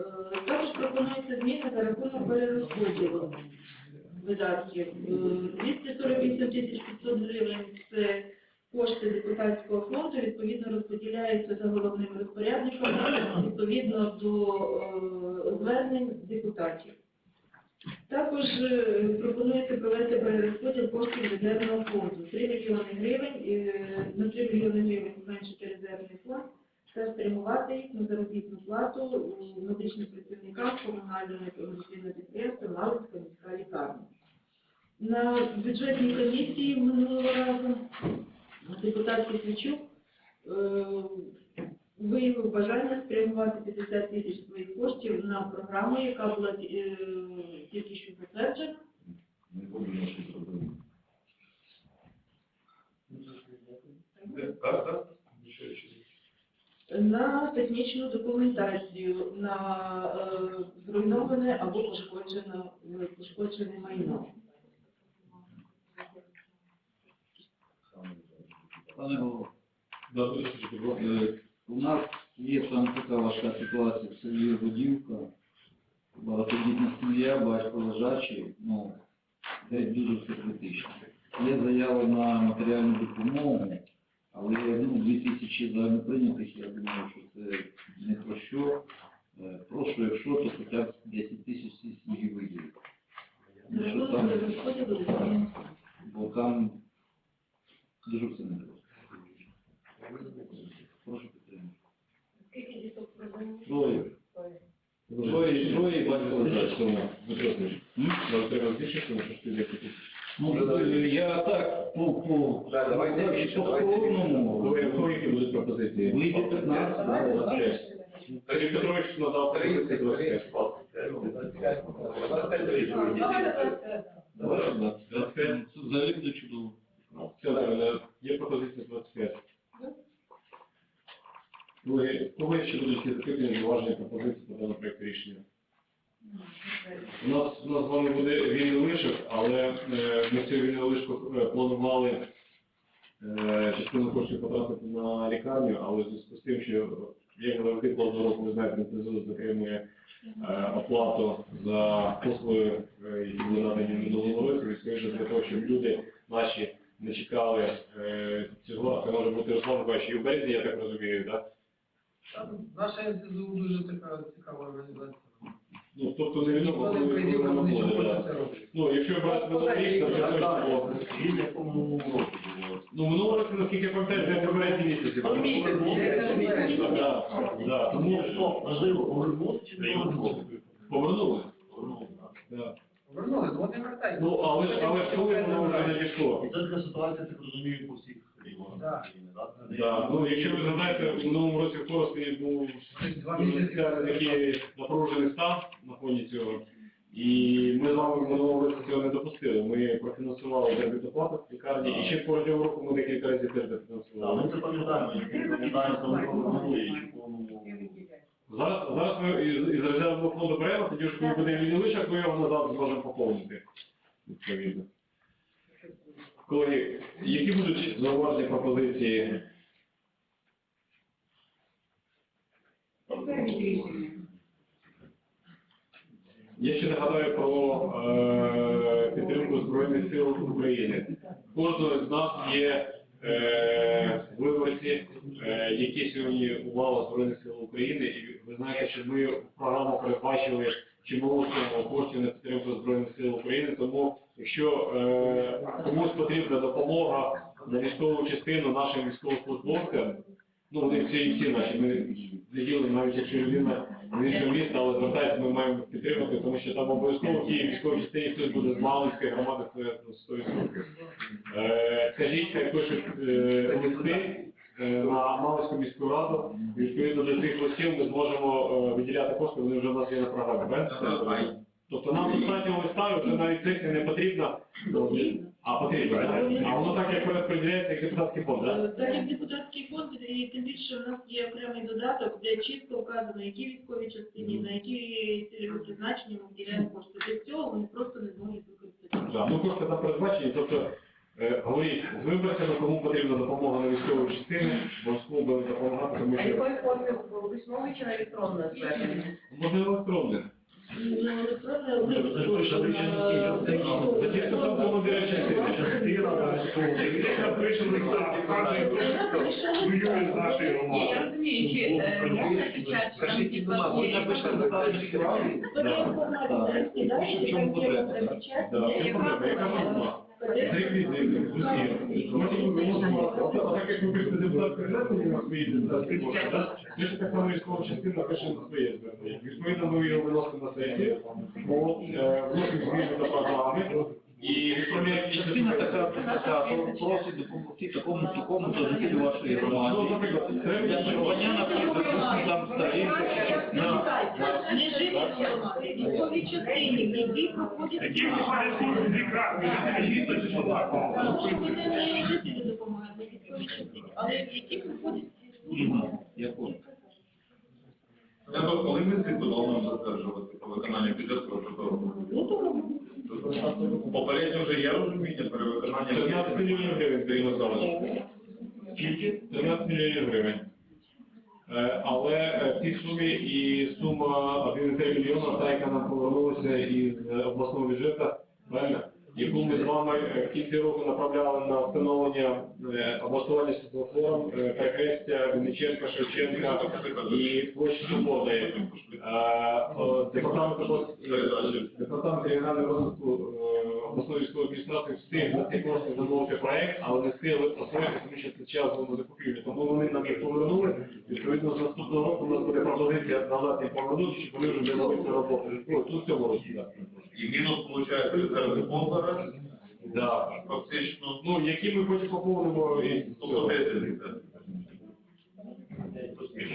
Е, Також пропонується зміни за рахунок перерозподілу видатків. Е, 248 тисяч 500 гривень – це кошти депутатського фонду, відповідно розподіляються за головним розпорядником відповідно до е, звернень депутатів. Також е, пропонується провести перерозподіл коштів резервного фонду. 3 мільйони гривень, е, на 3 мільйони гривень зменшити резервний фонд та спрямувати на заробітну плату медичним працівникам комунального комерційного підприємства Галицька міська лікарня. На бюджетній комісії минулого разу депутат Кисвічук е, виявив бажання спрямувати 50 тисяч своїх коштів на програму, яка була е, тільки що затверджена. Так, так. На технічну документацію на е, зруйноване або пошкоджене, пошкоджене майно. Пане голово, е, у нас є там така важка ситуація в селі Водівка. Багатодітна сім'я, батько лежачий, ну, де дуже критично. Є заява на матеріальну допомогу, але ну, 2 тисячі за неприйнятих, я думаю, що це не про що. Е, Прошу, якщо, то хоча б 10 тисяч сім'ї виділити. Що там, бо там дуже все не просто. Прошу підтримати. Скільки діток продано? Троє. Троє, троє, батько Ну, е, я так, по, по, Да, давайте по більше, давайте повному, будуть пропозиції? вийде 15, да, 25. Сергій Петрович надав пропозицію 25. Давай, 25. Це взагалі буде чудово. Все, добре, є пропозиція 25. Друге, кого ще будуть якісь запитання, зауваження, пропозиції по даному проекту рішення? У нас, у нас з вами буде вільний лишок, але е, ми цю вільну лишку е, планували е, частину коштів потратити на лікарню, але зв'язку з тим, що як завжди кожного року, ви знаєте, НТЗУ затримує е, оплату за послуги, е, які були надані минулого року, скоріше для того, щоб люди наші не чекали е, цього, це може бути Руслан Миколаївич, і в березні, я так розумію, так? Там Наша НСЗУ дуже така цікава організація. Ну, тобто невідомо, коли вона буде. Ну, якщо брати минулий рік, то це точно було. Було? Ну, минулого року, наскільки я пам'ятаю, це попередні місяці. Ну, місяць, місяць. Так, да, да, тому Що, можливо, повернути чи не повернули. Повернути, так. Да. Вернули, ну от не вертайте. Ну, але але ж коли воно вже надійшло? І це така ситуація, так розумію, по всіх Да. Ну, якщо ви згадаєте, в минулому році в Коростені був Два місяці. такий напружений стан на фоні цього. І ми з вами в минулому році цього не допустили. Ми профінансували заробітну плату в лікарні, і ще протягом року ми декілька разів теж Так, дофінансували. ми це пам'ятаємо, ми пам'ятаємо, повернули і повному... Зараз, зараз ми із, із резервного фонду беремо, тоді ж коли буде вільний лишок, ми його назад зможемо поповнити. Відповідно. Колеги, які будуть зауважені пропозиції? Я ще нагадаю про е, підтримку Збройних сил України. Кожного з нас є е, виборці, е, які сьогодні у Збройних сил України, і ви знаєте, що ми в програму передбачили чимало суми коштів на підтримку Збройних сил України, тому якщо е, комусь потрібна допомога на військову частину нашим військовослужбовцям, ну вони всі всі наші, ми виділили, навіть якщо людина з іншого міста, але звертається, ми маємо підтримати, тому що там обов'язково в тій військовій частині хтось буде з Малинської громади, це ну, 100%. Е, Скажіть, хай пишуть листи на Малинську міську раду, і відповідно до цих листів ми зможемо е, виділяти кошти, вони вже в нас є на програмі. Тобто нам достатньо листа, вже навіть сесія не потрібна, а потрібно. А воно так як розподіляється, як депутатський фонд, так? Так як депутатський фонд, і тим більше в нас є окремий додаток, де чітко вказано, які військові частині, на які цільові призначення ми виділяємо кошти. Без цього вони просто не зможуть використати. Ну кошти там передбачені, тобто Е, Говоріть з виборцями, кому потрібна допомога на військовій частині, обов'язково будемо допомагати, тому А що якої форми письмовий чи електронне звернення? можна електронне. Ну, електронне Ні, це ж точно, ви ще не скільки лист, За ті, хто там командира частини. Ні, я розумію, чи е, можна під час там Скажіть, типа будь ласка, є можна пишете закладені справи? Да. В чому потреба? Да, це проблема. Яка проблема? З усім. Ми не можемо, так як ви пишете свої військова частина пише на звернення. Відповідно, ми його виносимо на сесію, е, вносимо зміни до програми і Частина така, така, просить допомогти такому такому то жителю вашої Ну, громади. Для придбання, наприклад, там щось. Не живі військові частини, які проходять. Які виходять прекрасні, вони не жителі допомагають, не військові частини, але які проходять ці служби. Мгм, Я понял. Я коли ми цифри плануємо затверджувати по виконанню бюджету, що то Ну, то попередньо вже є розуміння перевиконання. 13 мільйонів гривень, Сергій Михайлович. Скільки? 13 мільйонів гривень. Е, Але е, в цій сумі і сума 1,3 мільйона, та яка нам повернулася із е, обласного бюджету, правильно? Яку ми з вами е, в кінці року направляли на встановлення е, облаштування світлофором е, перехрестя Вінниченка, Шевченка і площі Свободи. Е, Департамент е, регіонального розвитку е, обласної військової адміністрації встиг на ці кошти замовити проект, але не встигли освоїти, тому що це час було закупівлі. Тому вони нам їх повернули. Відповідно, з наступного року у нас буде пропозиція надати повернути, щоб вони вже взяли цю роботу. Тут році, так. І мінус, виходить, резервний фонд зараз, Да. фактично, Ну, які ми потім поповнимо і тобто 10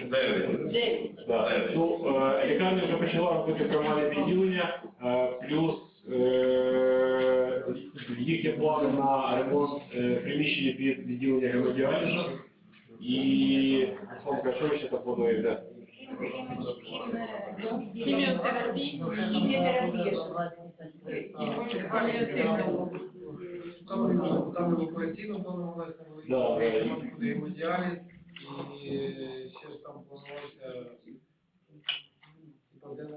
9. дев'ять. Да. Ну, е, лікарня вже почала робити приймальне відділення, е, плюс е, їх є плани на ремонт е, приміщення під відділення гемодіалізу. І Славка, що ще там плануєте? Хіміотерапія, Там, там операційно планувалося, там буде гемодіаліз, і ще ж там планувалося,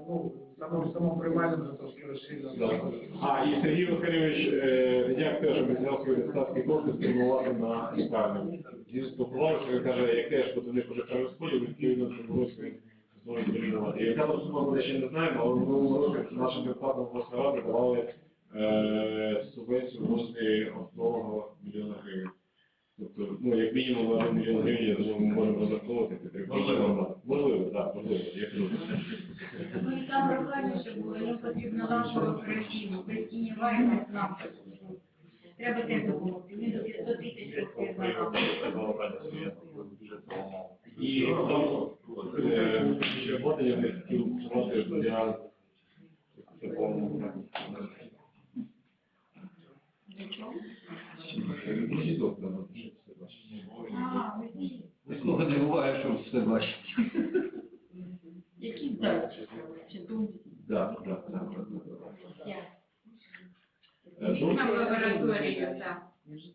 ну, самому самому приймальному за трошки розширено. Да. А, і Сергій Васильович е, Дядяк теж обіцяв свої депутатські кошти спрямувати на лікарню. Він спілкувався, він каже, як теж до них вже перерозподіл, відповідно, що було. Яка там сума ще не знаємо, але в минулому році нашим депутатам обласної ради давали субвенцію в розмірі одного мільйона гривень. Тобто, ну, як мінімум на один мільйон гривень, я думаю, ми можемо розраховувати підтримку. Можливо. Можливо, так, можливо, як люди. Ну і там прохання, щоб було, їм потрібно нашого оперативну, Кристині Вайна нам. Треба теж допомогти, мені до 500 тисяч років І там е, ще обладнання не хотів сказати для такого. Нікого не буває, що все бачить. Які дачі? Чи думки? Так, так, так. Е, ну, Вікна в лабораторію, так.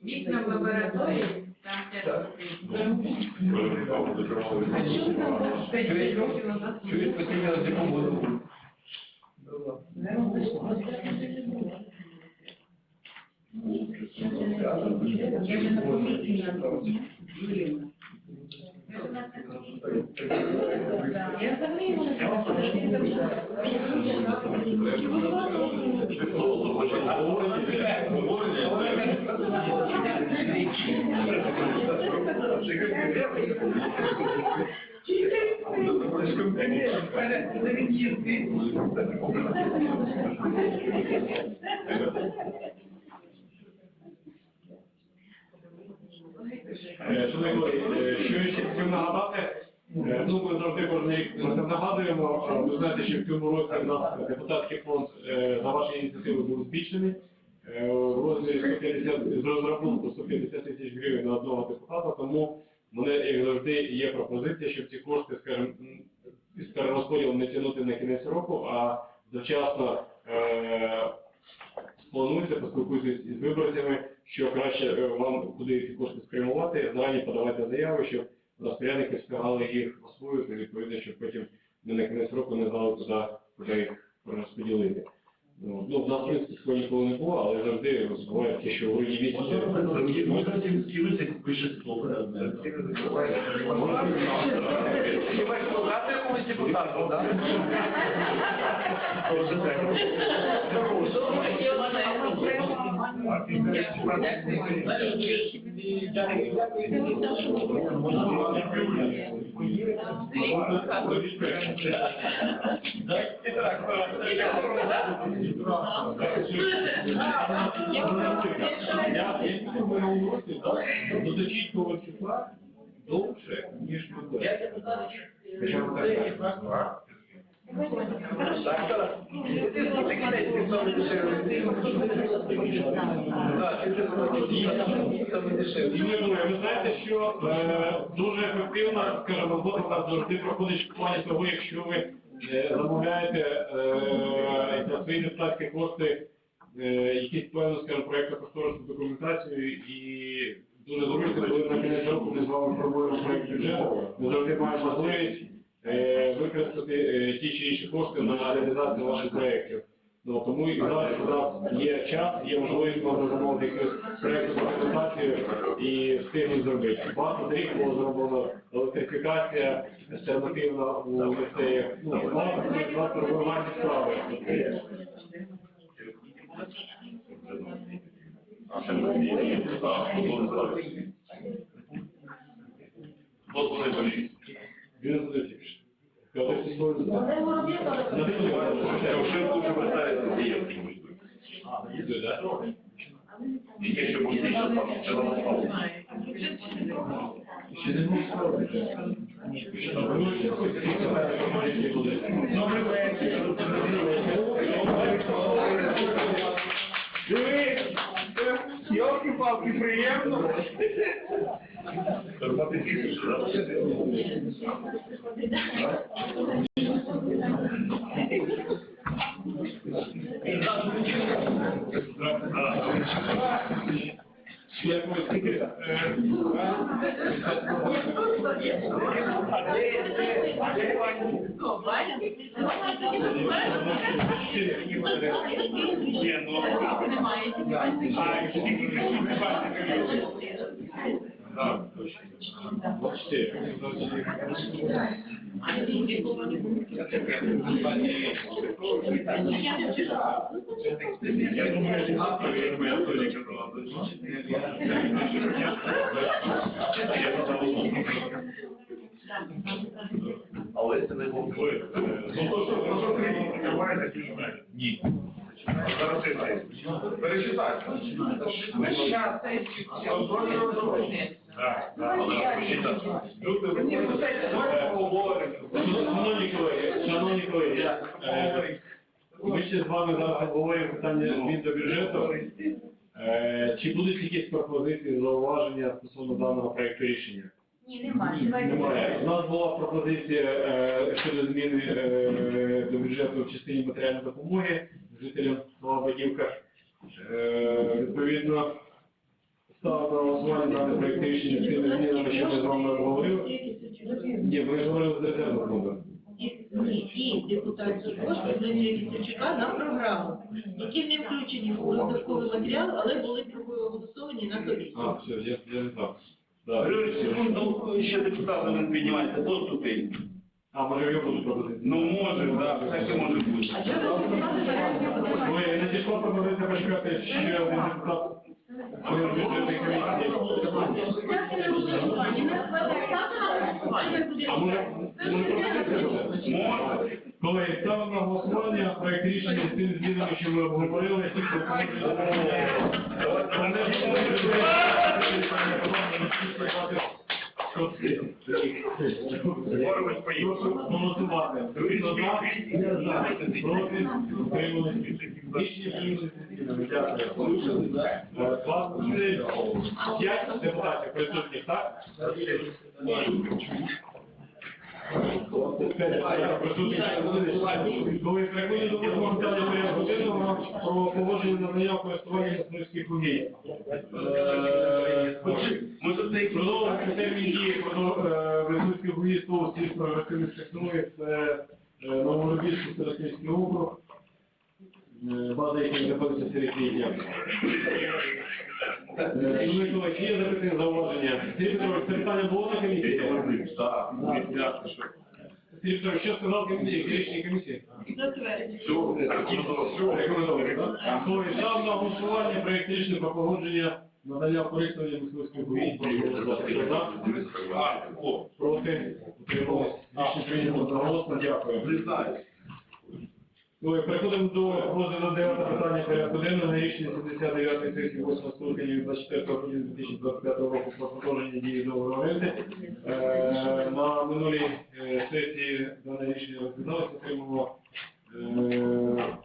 Вікна в лабораторію, там теж Назад. Чують постійно з? Я вже на комісії Юрівна. Я взагалі не Е, Шановні колеги, хотів нагадати, е, ну ми завжди про це нагадуємо. Ви знаєте, що в цьому році у нас депутатський фонд е, за ваші ініціативи був збільшений е, в розмірі 150, з розрахунку 150 тисяч гривень на одного депутата, тому мене, як завжди, є пропозиція, щоб ці кошти, скажімо, із перерозподілом не тягнути на кінець року, а завчасно е, сплануйте, поспілкуйтесь із виборцями, що краще вам куди ці кошти спрямувати, зарані подавати заяви, щоб розпорядники встигали їх освоїти, відповідно, щоб потім не на кінець року не знали, куди, куди їх розподілити. Ну, ну, в нас, принципі, такого ніколи не було, але завжди буває таке, що в грудні місяці Можна цим скинути, пише слово. Хіба якомусь депутату, не до закінчного числа довше, ніж ми ви знаєте, що дуже ефективно, скажімо, робота завжди проходить плані того, якщо ви замовляєте е, за свої депутатські кошти е, якісь певну, скажімо, проєктно кошторисну документацію і дуже зручно, коли на кінець року ми з вами формуємо проєкт бюджету, ми завжди маємо можливість е, використати е, ті чи інші кошти на реалізацію ваших проєктів. Ну, тому і зараз, коли є час, є можливість можна замовити якусь проєктну документацію і встигнути зробити. Багато рік було зроблено електрифікація альтернативна у ліцеях. Ну, справи. Вот вони болі. Він задивився. Коли це слово Олег Воробєв, але Я вже дуже вертаюся, і я не можу. Іде, да? І є ще буде, що там, Ще не можу сказати. Добрий вечір. Йолки-палки, приємно. Тисячі? Скільки, е, Ні, ну, Я думаю, що автор, я думаю, я. Я Але це не було. Ну, то що, то що кредит закриваєте, чи не? Ні. Зараз це Перечитайте. Так, Але. Шановні колеги, шановні колеги, ми ще з вами зараз обговорюємо питання змін до бюджету. Е, Чи будуть якісь пропозиції, зауваження стосовно даного проекту рішення? Ні, немає. Немає. У нас була пропозиція е, щодо зміни е, до бюджету в частині матеріальної допомоги жителям села Бадівка. Відповідно, ставимо на голосування дане проект рішення тими змінами, що ми з вами обговорили. Ні, ми ж говорили з резервного фонду. Ні, і депутатські кошти для Кісельчука на програму, які не включені в додатковий матеріал, але були проголосовані на комісії. А, все, я, я не знав. Да. Григорій, секунду, ще депутати не піднімається доступи. А, може, його будуть пропозиції? Ну, може, так, таке може бути. А що ви депутати Ви надійшла пропозиція почекати ще один депутат. Член бюджетної комісії. А може, може? Може. Колеги, ставимо на голосування проект рішення з тим змінами, що ми обговорили. Ті, хто Боремось, поїхали. Голосувати. Хто за? Проти? Утримались? Рішення прийнято. Дякую. Е, п'ять депутатів присутніх, так? Коли приходять до восьмого порядку денного про погодження надання користування мисливських угідь. Е, Продовжувати термін дії мисливських угідь того сільського рослинних технологій це е, Новоробільський Старостинський округ. Е, База, яка знаходиться серед колеги, чи є запитання зауваження? Сергій Петрович, це питання було на комісії? Так, що. Сергій Петрович, що сказав комісія, рішення комісії? Затвердити. Все, Рекомендовано, так? Хто і став на голосування проєкт рішення про погодження надання користування. Хто за? Проти? Утримались? Рішення прийнято одноголосно. Дякую. Ну, переходимо до розгляду дев'ятого питання порядку денного на рішення 79 сесії 8 скликання 24 грудня 2025 року про продовження дії договору оренди. Е, На минулій е, сесії дане рішення розглядалося, отримало е,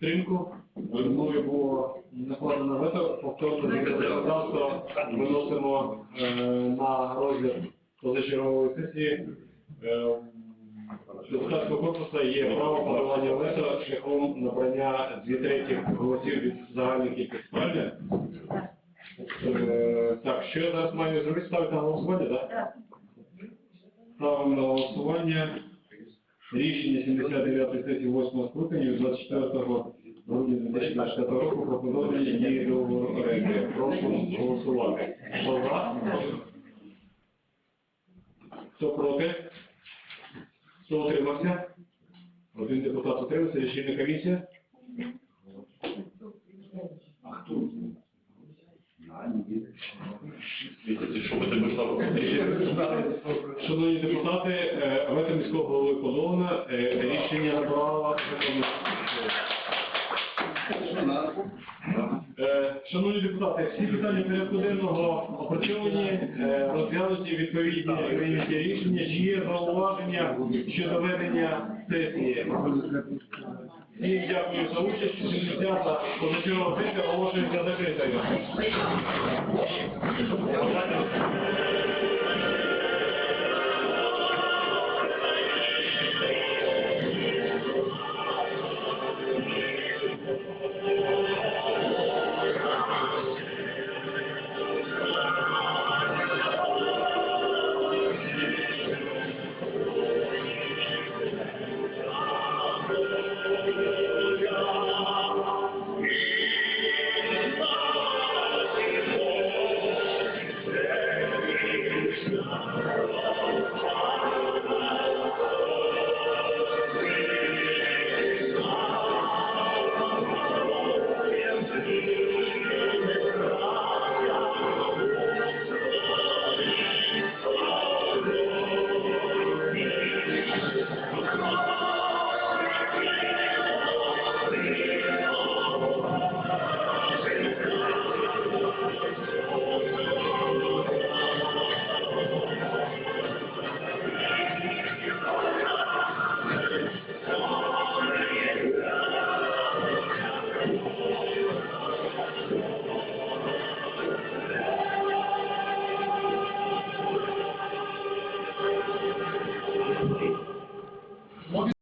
підтримку. Мною було накладено вето, повторно згідно законодавства виносимо е, на розгляд позачергової сесії. Е, Депутатського корпусу є право подавання вето шляхом набрання дві третіх голосів від загальної кількості, правильно? Е, Так, що я зараз маю зробити? Ставити на голосування, так? Так. Ставимо на голосування рішення 79 сесії 8 скликання від 24 грудня 2025 року про продовження дії договору оренди. Прошу голосувати. Хто за? Хто проти? Хто утримався? Один депутат утримався, рішення комісія. А хто? Шановні депутати, е, вето міського голови Подолана е, рішення набрало Шановні депутати, всі питання порядку денного опрацьовані, е, розглянуті відповідні прийняті рішення. Чи є зауваження щодо ведення сесії? Всім дякую за участь. 70-та позачергова сесія оголошується закритою.